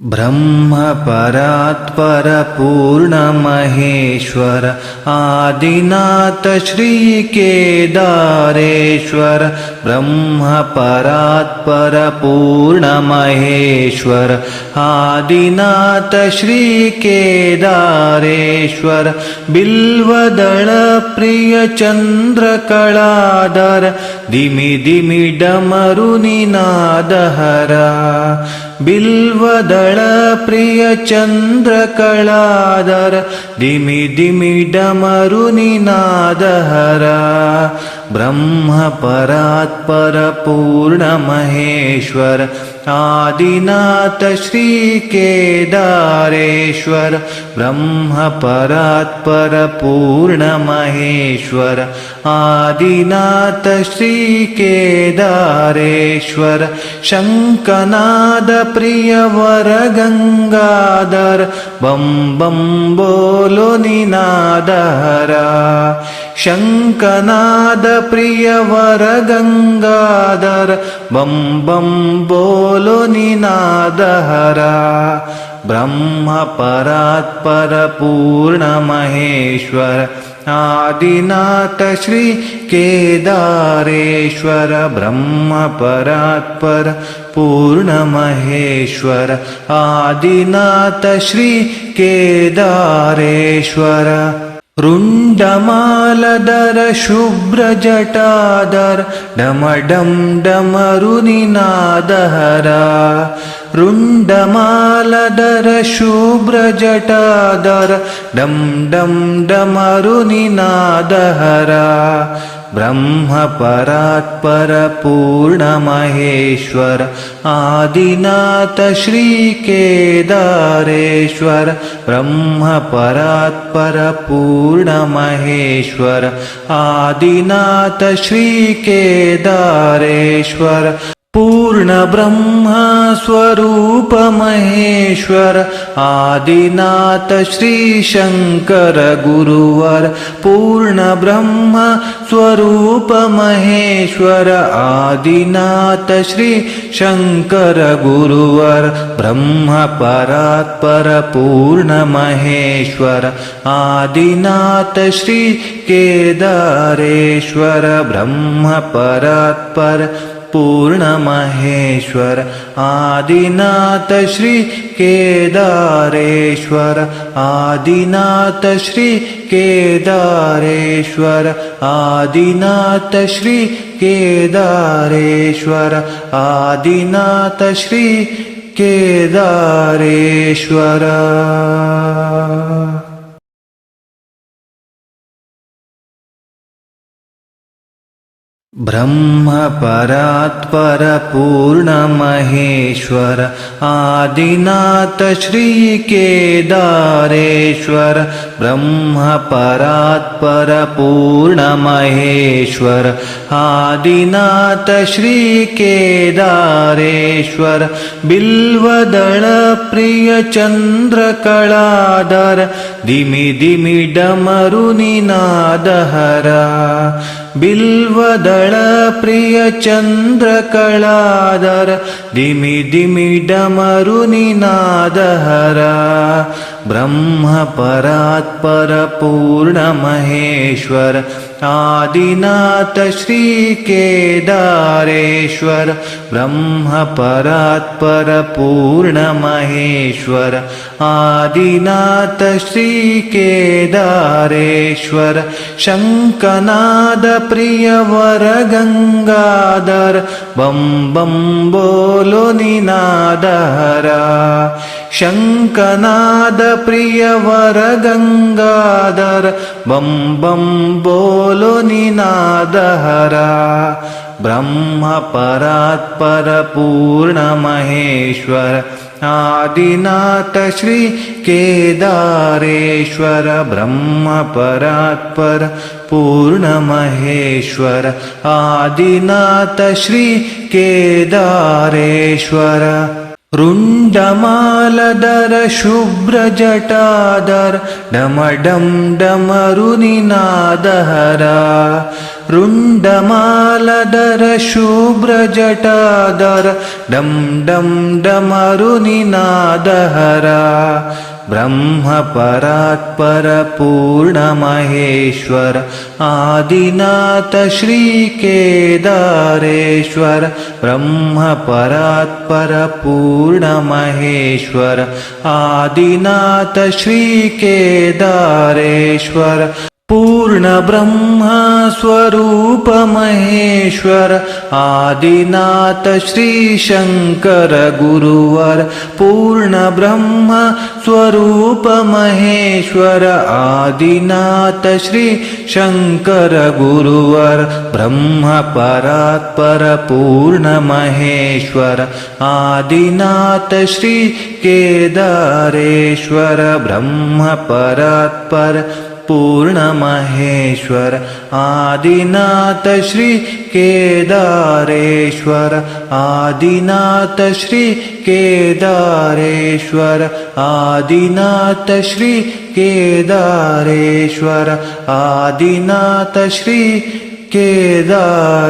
ब्रह्मपरात्परपूर्णमहेश्वर आदिनाथ श्रीकेदारेश्वर ब्रह्मपरात्परपूर्णमहेश्वर आदिनाथ श्रीकेदारेश्वर बिल्वदळप्रियचन्द्रकलाधर दिमि दिमि डमरुनिनादहरा बिल्वदळप्रियचन्द्रकलाधर दिमि दिमि डमरुनिनादहरा ब्रह्मपरात्परपूर्णमहेश्वर आदिनाथ श्रीकेदारेश्वर ब्रह्मपरात्परपूर्णमहेश्वर आदिनाथ श्रीकेदारेश्वर शङ्कनादप्रियवर गङ्गाधर बं बं बोलो निनादहरा शङ्कनादप्रियवर गङ्गाधर बं बं बोलो निनादहरा। ब्रह्मपरात्परपूर्णमहेश्वर आदिनाथ श्रीकेदारेश्वर ब्रह्मपरात्पर पूर्णमहेश्वर आदिनाथ श्रीकेदारेश्वर रुण्डमालदर शुभ्रजटादर डमडं डमरुनिनादहरा। रुण्डमालदर शुभ्रजटादर डं डं डमरुनिनादहरा ब्रह्मपरात्परपूर्णमहेश्वर आदिनाथ श्रीकेदारेश्वर ब्रह्मपरात्परपूर्णमहेश्वर आदिनाथ श्रीकेदारेश्वर पूर्णब्रह्मस्वरूपमहेश्वर आदिनाथ श्रीशङ्कर गुरुवर पूर्णब्रह्म स्वरूपमहेश्वर आदिनाथ श्रीशङ्कर गुरुवर ब्रह्मपरात्परपूर्णमहेश्वर आदिनाथ श्रीकेदारेश्वर ब्रह्मपरात्पर पूर्णमहेश्वर आदिनाथ श्रीकेदारेश्वर आदिनाथ श्रीकेदारेश्वर आदिनाथ श्रीकेदारेश्वर आदिनाथ श्रीकेदारेश्वर ब्रह्मपरात्परपूर्णमहेश्वर आदिनाथ श्रीकेदारेश्वर ब्रह्मपरात्परपूर्णमहेश्वर आदिनाथ श्रीकेदारेश्वर बिल्वदळप्रियचन्द्रकलाधर दिमि दिमि डमरुनिनादहरा बिल्वदळप्रियचन्द्रकलाधर दिमि दिमि डमरुनिनादहरा ब्रह्मपरात्परपूर्णमहेश्वर आदिनाथ श्रीकेदारेश्वर ब्रह्मपरात्परपूर्णमहेश्वर आदिनाथ श्रीकेदारेश्वर शङ्कनादप्रियवर गङ्गाधर बं बं बोलो निनादहरा शङ्कनादप्रियवर गङ्गाधर बं बं बोलो निनादहरा। ब्रह्मपरात्परपूर्णमहेश्वर आदिनाथ श्रीकेदारेश्वर ब्रह्मपरात्पर पूर्णमहेश्वर आदिनाथ श्रीकेदारेश्वर रुण्डमालदर शुभ्रजटादर डमडं डमरुनिनादहरा। रुण्डमालदर शुभ्रजटादर डं डं डमरुनिनादहरा ब्रह्मपरात्परपूर्णमहेश्वर आदिनाथ श्रीकेदारेश्वर ब्रह्मपरात्परपूर्णमहेश्वर आदिनाथ श्रीकेदारेश्वर पूर्णब्रह्मस्वरूपमहेश्वर आदिनाथ श्रीशङ्कर गुरुवर पूर्णब्रह्म स्वरूपमहेश्वर आदिनाथ श्रीशङ्कर गुरुवर ब्रह्मपरात्पर पूर्णमहेश्वर आदिनाथ श्रीकेदारेश्वर ब्रह्मपरात्पर पूर्णमहेश्वर आदिनाथ श्री केदारेश्वर आदिनाथ श्री केदारेश्वर आदिनाथ श्री केदारेश्वर आदिनाथ श्री केदारेश्वर